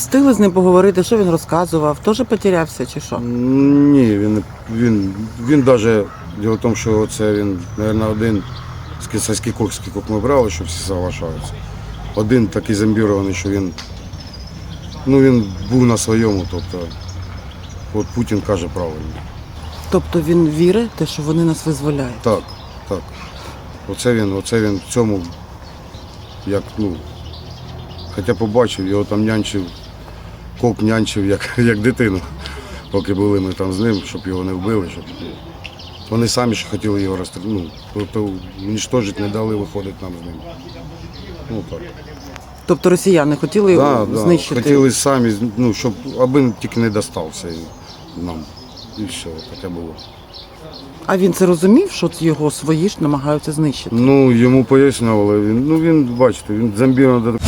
встигли з ним поговорити, що він розказував? Теж потерявся чи що? Ні, він, він, він даже, діло в тому, що це він, мабуть, один з скількох, скількох ми брали, що всі соглашаються. Один такий зомбірований, що він, ну, він був на своєму, тобто, от Путін каже правильно. Тобто він вірить, те, що вони нас визволяють. Так, так. Оце він, оце він в цьому, як, ну, хоча побачив, його там нянчив, кок нянчив, як, як дитину, поки були ми там з ним, щоб його не вбили. Щоб... Вони самі ж хотіли його розстріляти, ну, тобто унічтожити не дали, виходить нам з ним. Ну так. Тобто росіяни хотіли Да, його да. знищити. Хотіли самі, ну, щоб аби тільки не достався нам. І все, таке було. А він це розумів, що його свої ж намагаються знищити. Ну, йому пояснювали, він, ну він, бачите, він зомбірований